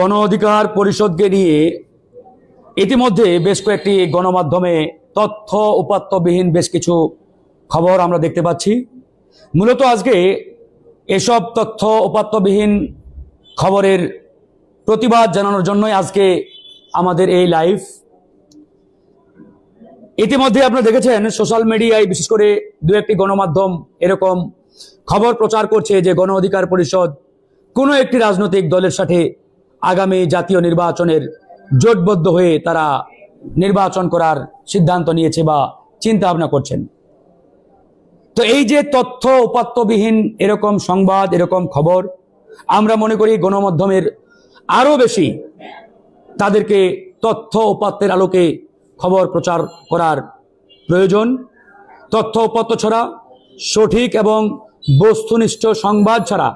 গণ অধিকার পরিষদকে নিয়ে ইতিমধ্যে বেশ কয়েকটি গণমাধ্যমে তথ্য উপাত্তবিহীন বেশ কিছু খবর আমরা দেখতে পাচ্ছি। মূলত আজকে এসব তথ্য উপাত্তবিহীন খবরের প্রতিবাদ জানানোর জন্যই আজকে আমাদের এই লাইভ। ইতিমধ্যে আপনারা দেখেছেন, সোশ্যাল মিডিয়ায় বিশেষ করে দু একটি গণমাধ্যম এরকম খবর প্রচার করছে যে গণ অধিকার পরিষদ কোনো একটি রাজনৈতিক দলের সাথে আগামী জাতীয় নির্বাচনের জোটবদ্ধ হয়ে তারা নির্বাচন করার সিদ্ধান্ত নিয়েছে বা চিন্তা ভাবনা করছেন। তো এই যে তথ্য উপাত্তবিহীন এরকম সংবাদ, এরকম খবর, আমরা মনে করি গণমাধ্যমের আরও বেশি তাদেরকে তথ্য উপাত্তের আলোকে খবর প্রচার করার প্রয়োজন। তথ্য উপাত্ত ছাড়া সঠিক এবং বস্তুনিষ্ঠ সংবাদ ছাড়া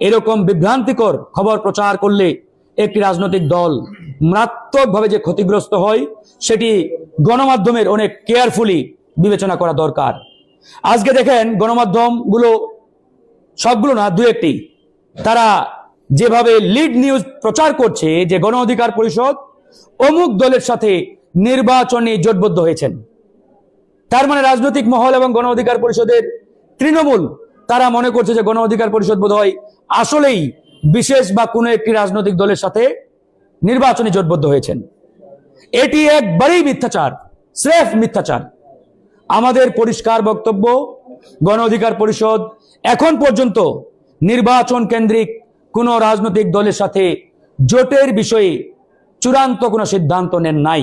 এরকম বিভ্রান্তিকর খবর প্রচার করলে একটি রাজনৈতিক দল মারাত্মকভাবে যে ক্ষতিগ্রস্ত হয়, সেটি গণমাধ্যমের অনেক কেয়ারফুলি বিবেচনা করা দরকার। আজকে দেখেন, গণমাধ্যমগুলো সবগুলো না, দু একটি। তারা যেভাবে লিড নিউজ প্রচার করছে, যে গণ অধিকার পরিষদ অমুক দলের সাথে নির্বাচনে জোটবদ্ধ হয়েছেন। তার মানে রাজনৈতিক মহল এবং গণ অধিকার পরিষদের তৃণমূল, তারা মনে করছে যে গণ অধিকার পরিষদ বোধ আসলেই বিশেষ বা কোনো একটি রাজনৈতিক দলের সাথে নির্বাচনী জোটবদ্ধ হয়েছেন। এটি একবারেই মিথ্যাচার, স্রেফ মিথ্যাচার। আমাদের পরিষ্কার বক্তব্য, গণ অধিকার পরিষদ এখন পর্যন্ত নির্বাচন কেন্দ্রিক কোনো রাজনৈতিক দলের সাথে জোটের বিষয়ে চূড়ান্ত কোনো সিদ্ধান্ত নেন নাই।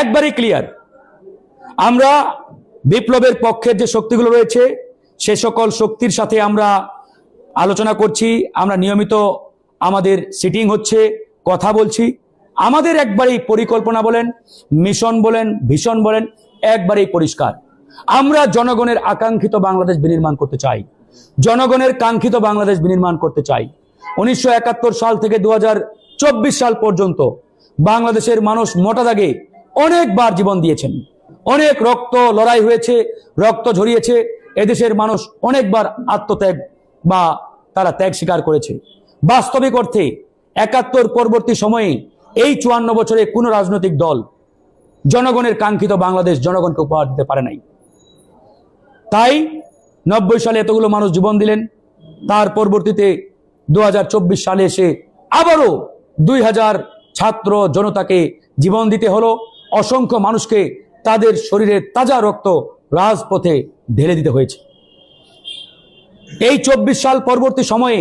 একবারই ক্লিয়ার আমরা বিপ্লবের পক্ষের যে শক্তিগুলো রয়েছে, সে সকল শক্তির সাথে আমরা আলোচনা করছি, আমরা নিয়মিত আমাদের সিটিং হচ্ছে, কথা বলছি। আমাদের একবারেই পরিকল্পনা বলেন মিশন বলেন ভীষণ বলেন, একবারেই পরিষ্কার। আমরা জনগণের আকাঙ্ক্ষিত বাংলাদেশ বিনির্মাণ করতে চাই। জনগণের কাঙ্ক্ষিত বাংলাদেশ বিনির্মাণ করতে চাই। উনিশশো একাত্তর সাল থেকে দু হাজার চব্বিশ সাল পর্যন্ত বাংলাদেশের মানুষ মোটা দাগে অনেকবার জীবন দিয়েছেন। অনেক রক্ত লড়াই হয়েছে, রক্ত ঝরিয়েছে, এদেশের মানুষ অনেকবার আত্মত্যাগ বা তারা ত্যাগ স্বীকার করেছে। বাস্তবিক অর্থে একাত্তর পরবর্তী সময়ে এই চুয়ান্ন বছরে কোনো রাজনৈতিক দল জনগণের কাঙ্ক্ষিত বাংলাদেশ জনগণকে উপহার দিতে পারে নাই। তাই নব্বই সালে এতগুলো মানুষ জীবন দিলেন, তার পরবর্তীতে দু হাজার চব্বিশ সালে এসে আবারও দুই হাজার ছাত্র জনতাকে জীবন দিতে হলো। অসংখ্য মানুষকে তাদের শরীরের তাজা রক্ত রাজপথে ঢেলে দিতে হয়েছে। এই চব্বিশ সাল পরবর্তী সময়ে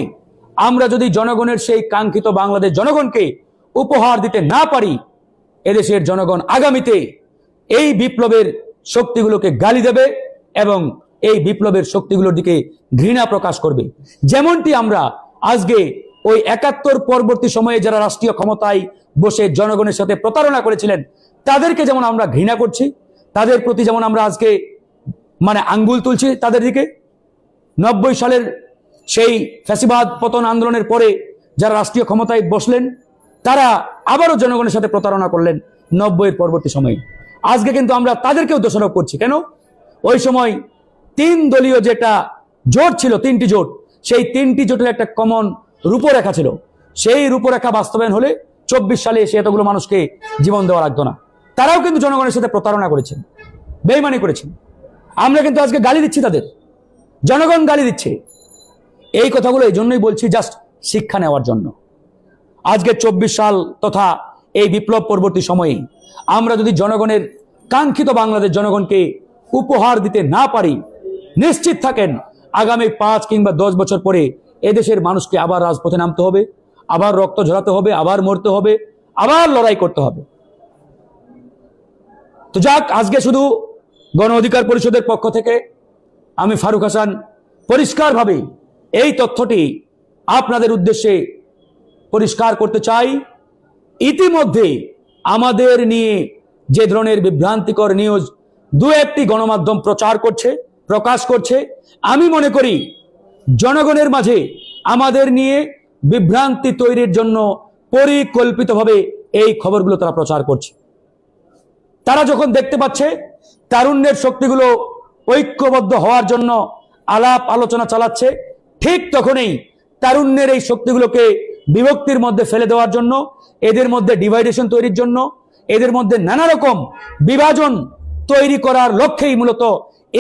আমরা যদি জনগণের সেই কাঙ্ক্ষিত বাংলাদেশ জনগণকে উপহার দিতে না পারি, এদেশের জনগণ আগামীতে এই বিপ্লবের শক্তিগুলোকে গালি দেবে এবং এই বিপ্লবের শক্তিগুলোর দিকে ঘৃণা প্রকাশ করবে। যেমনটি আমরা আজকে ওই একাত্তর পরবর্তী সময়ে যারা রাষ্ট্রীয় ক্ষমতায় বসে জনগণের সাথে প্রতারণা করেছিলেন, তাদেরকে যেমন আমরা ঘৃণা করছি, তাদের প্রতি যেমন আমরা আজকে মানে আঙ্গুল তুলছি তাদের দিকে নব্বই সালের সেই ফ্যাসিবাদ পতন আন্দোলনের পরে যারা রাষ্ট্রীয় ক্ষমতায় বসলেন, তারা আবারও জনগণের সাথে প্রতারণা করলেন নব্বইয়ের পরবর্তী সময়ে। আজকে কিন্তু আমরা তাদেরকেও দোষারোপ করছি। কেন? ওই সময় তিন দলীয় যেটা জোট ছিল, তিনটি জোট, সেই তিনটি জোটের একটা কমন রূপরেখা ছিল। সেই রূপরেখা বাস্তবায়ন হলে চব্বিশ সালে এসে এতগুলো মানুষকে জীবন দেওয়া লাগতো না। তারাও কিন্তু জনগণের সাথে প্রতারণা করেছেন, বেইমানি করেছেন। আমরা কিন্তু আজকে গালি দিচ্ছি তাদের। জনগণ গালি দিচ্ছে। এই কথাগুলো এই জন্যই বলছি জাস্ট শিক্ষা নেওয়ার জন্য। আজকে চব্বিশ সাল তথা এই বিপ্লব পরবর্তী সময়ে আমরা যদি জনগণের কাঙ্ক্ষিত বাংলাদেশ জনগণকে উপহার দিতে না পারি, নিশ্চিত থাকেন আগামী পাঁচ কিংবা দশ বছর পরে এদেশের মানুষকে আবার রাজপথে নামতে হবে, আবার রক্ত ঝরাতে হবে, আবার মরতে হবে, আবার লড়াই করতে হবে। তো যাক, আজকে শুধু গণ অধিকার পরিষদের পক্ষ থেকে আমি ফারুক হাসান, পরিষ্কারভাবে এই তথ্যটি আপনাদের উদ্দেশ্যে পরিষ্কার করতে চাই। ইতিমধ্যে আমাদের নিয়ে যে ধরনের বিভ্রান্তিকর নিউজ দু একটি গণমাধ্যম প্রচার করছে, প্রকাশ করছে, আমি মনে করি জনগণের মাঝে আমাদের নিয়ে বিভ্রান্তি তৈরির জন্য পরিকল্পিতভাবে এই খবরগুলো তারা প্রচার করছে। তারা যখন দেখতে পাচ্ছে, তারুণ্যের শক্তিগুলো ঐক্যবদ্ধ হওয়ার জন্য আলাপ আলোচনা চালাচ্ছে, ঠিক তখনই তারুণ্যের এই শক্তিগুলোকে বিভক্তির মধ্যে ফেলে দেওয়ার জন্য, এদের মধ্যে ডিভাইডেশন তৈরির জন্য, এদের মধ্যে নানা রকম বিভাজন তৈরি করার লক্ষ্যেই মূলত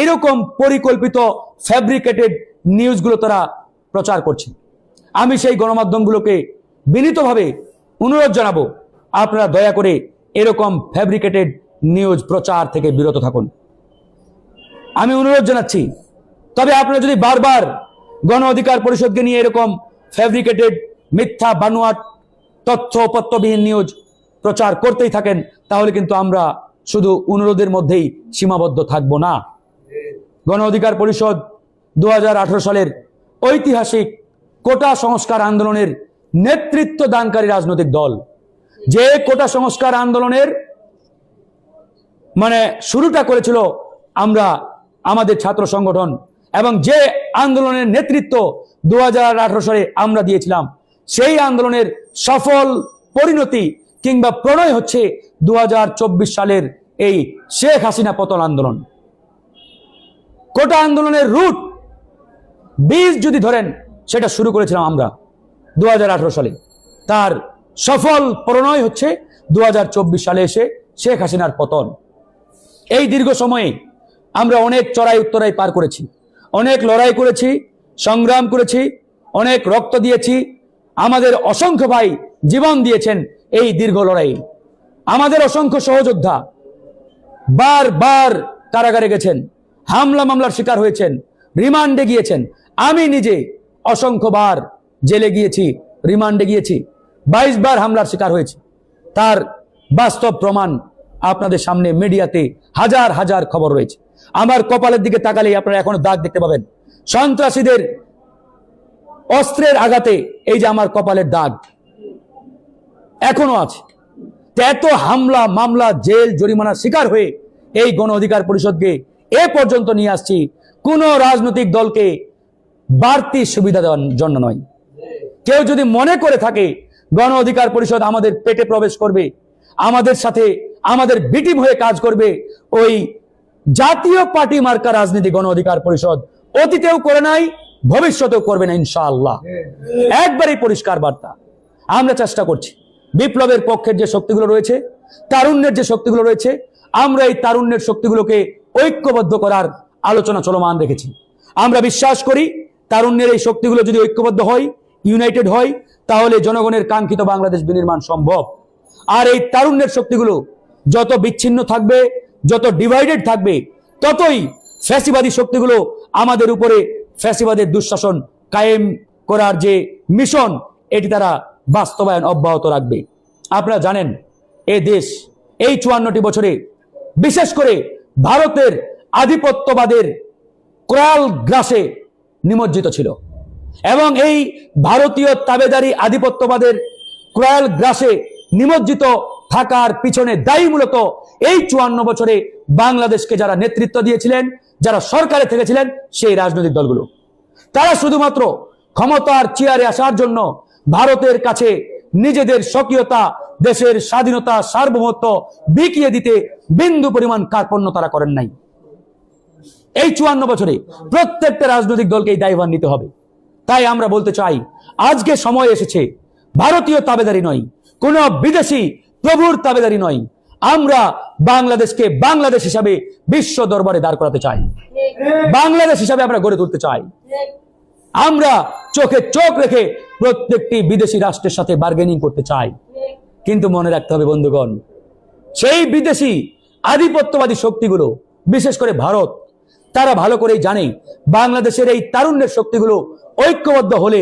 এরকম পরিকল্পিত ফ্যাব্রিকেটেড নিউজগুলো তারা প্রচার করছে আমি সেই গণমাধ্যমগুলোকে বিনীতভাবে অনুরোধ জানাব, আপনারা দয়া করে এরকম ফ্যাব্রিকেটেড নিউজ প্রচার থেকে বিরত থাকুন। আমি অনুরোধ জানাচ্ছি, তবে আপনারা যদি বারবার গণ অধিকার পরিষদকে নিয়ে এরকম ফ্যাব্রিকেটেড মিথ্যা, বানুয়াট, তথ্য পত্রবিহীন নিউজ প্রচার করতেই থাকেন, তাহলে কিন্তু আমরা শুধু অনুরোধের মধ্যেই সীমাবদ্ধ থাকব না। গণ অধিকার পরিষদ দু হাজার আঠারো সালের ঐতিহাসিক কোটা সংস্কার আন্দোলনের নেতৃত্ব দানকারী রাজনৈতিক দল। যে কোটা সংস্কার আন্দোলনের মানে শুরুটা করেছিল আমরা আমাদের ছাত্র সংগঠন এবং যে আন্দোলনের নেতৃত্ব দু হাজার আঠারো সালে আমরা দিয়েছিলাম, সেই আন্দোলনের সফল পরিণতি কিংবা প্রণয় হচ্ছে দু হাজার চব্বিশ সালের এই শেখ হাসিনা পতন আন্দোলন। কোটা আন্দোলনের রুট বীজ যদি ধরেন, সেটা শুরু করেছিলাম আমরা দু হাজার আঠারো সালে। তার সফল প্রণয় হচ্ছে দু হাজার চব্বিশ সালে এসে শেখ হাসিনার পতন। এই দীর্ঘ সময়ে আমরা অনেক চড়াই উত্তরাই পার করেছি, অনেক লড়াই করেছি, সংগ্রাম করেছি, অনেক রক্ত দিয়েছি। আমাদের অসংখ্য ভাই জীবন দিয়েছেন এই দীর্ঘ লড়াই আমাদের অসংখ্য সহযোদ্ধা বারবার কারাগারে গেছেন, হামলা মামলার শিকার হয়েছেন, রিমান্ডে গিয়েছেন। আমি নিজে অসংখ্যবার জেলে গিয়েছি, রিমান্ডে গিয়েছি, বাইশ বার হামলার শিকার হয়েছি। তার বাস্তব প্রমাণ আপনাদের সামনে মিডিয়াতে হাজার হাজার খবর রয়েছে। আমার কপালের দিকে তাকালেই আপনারা এখনও দাগ দেখতে পাবেন। সন্ত্রাসীদের অস্ত্রের আঘাতে এই যে আমার কপালের দাগ এখনও আছে। এত হামলা, মামলা, জেল, জরিমানার শিকার হয়ে এই গণ অধিকার পরিষদকে এ পর্যন্ত নিয়ে আসছি। কোন রাজনৈতিক দলকে বাড়তি সুবিধা দেওয়ার জন্য নয়। কেউ যদি মনে করে থাকে গণ অধিকার পরিষদ আমাদের পেটে প্রবেশ করবে, আমাদের সাথে, আমাদের বিটিম হয়ে কাজ করবে, ওই জাতীয় পার্টি মার্কা রাজনীতি গণ অধিকার পরিষদ অতীতেও করে নাই, ভবিষ্যতেও করবে না ইনশাআল্লাহ। একবারই পরিষ্কার বার্তা। আমরা চেষ্টা করছি। বিপ্লবের পক্ষের যে শক্তিগুলো রয়েছে, তারুণ্যের যে শক্তিগুলো রয়েছে, আমরা এই তারুণ্যের শক্তিগুলোকে ঐক্যবদ্ধ করার আলোচনা চলমান রেখেছি। আমরা বিশ্বাস করি, তারুণ্যের এই শক্তিগুলো যদি ঐক্যবদ্ধ হয় ইউনাইটেড হয়, তাহলে জনগণের কাঙ্ক্ষিত বাংলাদেশ বিনির্মাণ সম্ভব। আর এই তারুণ্যের শক্তিগুলো যত বিচ্ছিন্ন থাকবে যত ডিভাইডেড থাকবে, ততই ফ্যাসিবাদী শক্তিগুলো আমাদের উপরে ফ্যাসিবাদের দুঃশাসন কায়েম করার যে মিশন এটি তারা বাস্তবায়ন অব্যাহত রাখবে। আপনারা জানেন, এ দেশ এই চুয়ান্নটি বছরে বিশেষ করে ভারতের আধিপত্যবাদের ক্রয়াল গ্রাসে নিমজ্জিত ছিল এবং এই ভারতীয় তাবেদারি আধিপত্যবাদের ক্রয়াল গ্রাসে নিমজ্জিত থাকার পিছনে দায়ী মূলত এই চুয়ান্ন বছরে বাংলাদেশকে যারা নেতৃত্ব দিয়েছিলেন, যারা সরকারে থেকেছিলেন সেই রাজনৈতিক দলগুলো। তারা শুধুমাত্র ক্ষমতার চেয়ারে আসার জন্য ভারতের কাছে নিজেদের স্বকীয়তা, দেশের স্বাধীনতা, সার্বভৌমত্ব বিকিয়ে দিতে বিন্দু পরিমাণ কার্পণ্য তারা করেন নাই। এই চুয়ান্ন বছরে প্রত্যেকটা রাজনৈতিক দলকে এই দায়ভার নিতে হবে। তাই আমরা বলতে চাই, আজকে সময় এসেছে, ভারতীয় তাবেদারি নয়, কোন বিদেশি প্রভুর তাবেদারি নয়। আমরা বাংলাদেশকে বাংলাদেশ হিসাবে বিশ্ব দরবারে দাঁড় করাতে চাই। বাংলাদেশ হিসাবে আমরা গড়ে তুলতে চাই। আমরা চোখে চোখ রেখে প্রত্যেকটি বিদেশি রাষ্ট্রের সাথে বার্গেনিং করতে চাই। কিন্তু মনে রাখতে হবে, বন্ধুগণ, সেই বিদেশি আধিপত্যবাদী শক্তিগুলো, বিশেষ করে ভারত, তারা ভালো করেই জানে বাংলাদেশের এই তারুণ্যের শক্তিগুলো ঐক্যবদ্ধ হলে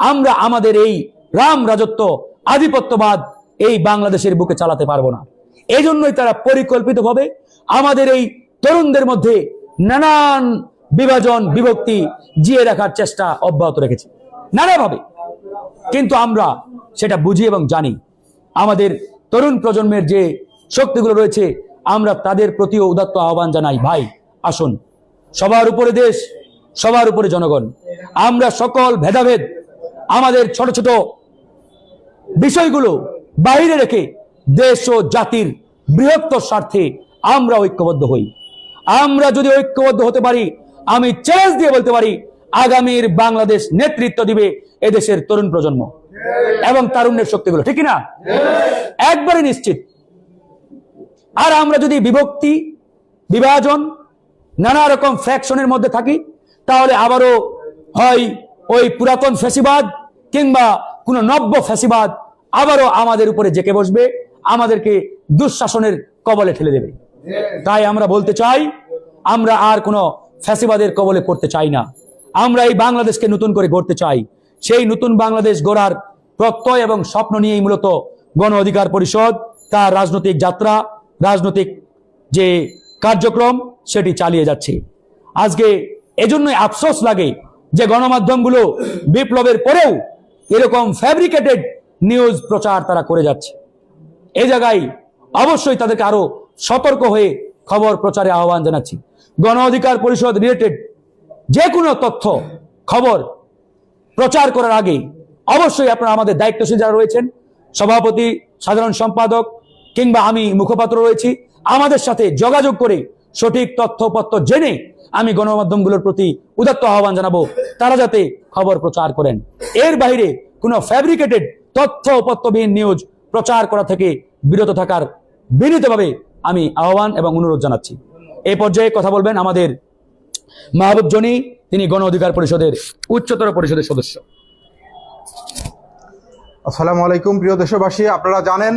আমরা আমাদের এই রাম রাজত্ব, আধিপত্যবাদ এই বাংলাদেশের বুকে চালাতে পারব না। এই জন্যই তারা পরিকল্পিতভাবে আমাদের এই তরুণদের মধ্যে নানান বিভাজন, বিভক্তি জিয়ে রাখার চেষ্টা অব্যাহত রেখেছে। নানাভাবে। কিন্তু আমরা সেটা বুঝি এবং জানি। আমাদের তরুণ প্রজন্মের যে শক্তিগুলো রয়েছে, আমরা তাদের প্রতিও উদাত্ত আহ্বান জানাই, ভাই, আসুন। সবার উপরে দেশ, সবার উপরে জনগণ। আমরা সকল ভেদাভেদ, আমাদের ছোট ছোট বিষয়গুলো বাইরে রেখে দেশ ও জাতির বৃহত্তর স্বার্থে আমরা ঐক্যবদ্ধ হই। আমরা যদি ঐক্যবদ্ধ হতে পারি, আমি চ্যালেঞ্জ দিয়ে বলতে পারি, আগামীর বাংলাদেশ নেতৃত্ব দিবে এদেশের তরুণ প্রজন্ম এবং তারুণ্যের শক্তিগুলো, ঠিক না একবারে নিশ্চিত। আর আমরা যদি বিভক্তি, বিভাজন, নানা রকম ফ্র্যাকশনের মধ্যে থাকি, তাহলে আবারও হয় ওই পুরাতন ফ্যাসিবাদ কিংবা কোন নব্য ফ্যাসিবাদ আবারও আমাদের উপরে জেকে বসবে, আমাদেরকে দুঃশাসনের কবলে ঠেলে দেবে। তাই আমরা বলতে চাই, আমরা আর কোনো ফ্যাসিবাদের কবলে করতে চাই না। আমরা এই বাংলাদেশকে নতুন করে গড়তে চাই। সেই নতুন বাংলাদেশ গড়ার প্রত্যয় এবং স্বপ্ন নিয়েই মূলত গণ অধিকার পরিষদ, তার রাজনৈতিক যাত্রা, রাজনৈতিক যে কার্যক্রম, সেটি চালিয়ে যাচ্ছে। আজকে এজন্যই আফসোস লাগে যে গণমাধ্যমগুলো বিপ্লবের পরেও এরকম ফ্যাব্রিকেটেড নিউজ প্রচার তারা করে যাচ্ছে। এই জায়গায় অবশ্যই তাদেরকে আরও সতর্ক হয়ে খবর প্রচারে আহ্বান জানাচ্ছি। গণ অধিকার পরিষদ রিলেটেড যে কোনো তথ্য, খবর প্রচার করার আগে অবশ্যই আপনারা আমাদের দায়িত্বশীল যারা রয়েছেন, সভাপতি, সাধারণ সম্পাদক কিংবা আমি মুখপাত্র রয়েছি, আমাদের সাথে যোগাযোগ করে সঠিক তথ্যপত্র জেনে আমি গণমাধ্যমগুলোর প্রতি উদাত্ত আহ্বান জানাব। তারা যাতে খবর প্রচার করেন। এর বাইরে কোনো ফ্যাব্রিকেটেড তথ্যপত্রবিহীন নিউজ প্রচার করা থেকে বিরত থাকার বিনীতভাবে আমি আহ্বান এবং অনুরোধ জানাচ্ছি। এই পর্যায়ে কথা বলবেন আমাদের মাহবুব জনি, তিনি গণ অধিকার পরিষদের উচ্চতর পরিষদের সদস্য। আসসালামু আলাইকুম, প্রিয় দেশবাসী, আপনারা জানেন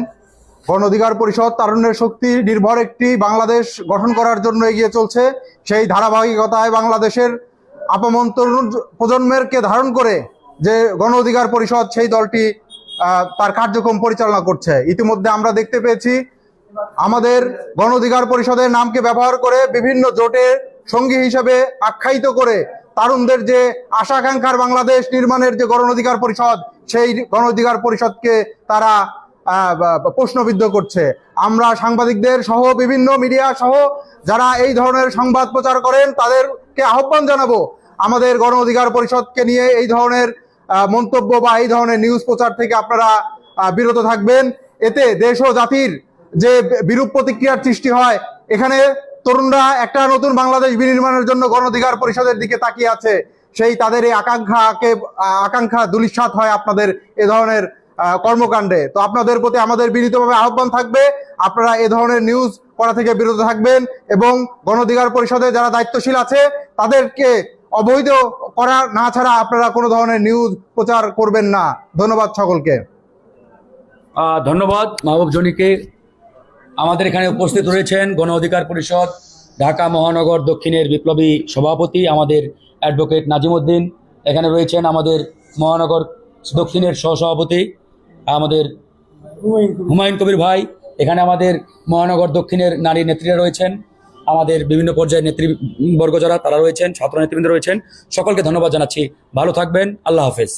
গণ অধিকার পরিষদ তারুণ্যের শক্তি নির্ভর একটি বাংলাদেশ গঠন করার জন্য এগিয়ে চলছে। সেই ধারাবাহিকতায় বাংলাদেশের আপামন প্রজন্মেরকে ধারণ করে যে গণ অধিকার পরিষদ সেই দলটি তার কার্যক্রম পরিচালনা করছে। ইতিমধ্যে আমরা দেখতে পেয়েছি আমাদের গণ অধিকার পরিষদের নামকে ব্যবহার করে বিভিন্ন জোটের সঙ্গী হিসেবে আখ্যায়িত করে তারুণদের যে আশা আকাঙ্ক্ষার বাংলাদেশ নির্মাণের যে গণ অধিকার পরিষদ, সেই গণ অধিকার পরিষদকে তারা প্রশ্নবিদ্ধ করছে। আমরা সাংবাদিকদের সহ বিভিন্ন মিডিয়া সহ যারা এই ধরনের সংবাদ প্রচার করেন, তাদেরকে আহ্বান জানাব, আমাদের গণ অধিকার পরিষদকে নিয়ে এই ধরনের মন্তব্য বা এই ধরনের নিউজ প্রচার থেকে আপনারা বিরত থাকবেন। এতে দেশ ও জাতির যে বিরূপ প্রতিক্রিয়ার সৃষ্টি হয়, এখানে তরুণরা একটা নতুন বাংলাদেশ বিনির্মাণের জন্য গণধিকার পরিষদের দিকে তাকিয়ে আছে। সেই তাদের এই আকাঙ্ক্ষাকে আকাঙ্ক্ষা দুলিশ্বাত হয় আপনাদের এ ধরনের কর্মকাণ্ডে। তো আপনাদের প্রতি আমাদের বিনীতভাবে আহ্বান থাকবে, আপনারা এ ধরনের নিউজ করা থেকে বিরত থাকবেন এবং গণধিকার পরিষদে যারা দায়িত্বশীল আছে, তাদেরকে অবৈধ করা না ছাড়া আপনারা কোনো ধরনের নিউজ প্রচার করবেন না। ধন্যবাদ সকলকে। ধন্যবাদ মাহবুব জনিকে। আমাদের এখানে উপস্থিত রয়েছেন গণ অধিকার পরিষদ, ঢাকা মহানগর দক্ষিণের বিপ্লবী সভাপতি, আমাদের অ্যাডভোকেট নাজিমুদ্দিন। এখানে রয়েছেন আমাদের মহানগর দক্ষিণের সহসভাপতি, আমাদের হুমায়ুন কবির ভাই। এখানে আমাদের মহানগর দক্ষিণের নারী নেত্রীরা রয়েছেন। আমাদের বিভিন্ন পর্যায়ের নেতৃবর্গ যারা, তারা রয়েছেন ছাত্র নেতৃবৃন্দ রয়েছেন, সকলকে ধন্যবাদ জানাচ্ছি। ভালো থাকবেন। আল্লাহ হাফেজ।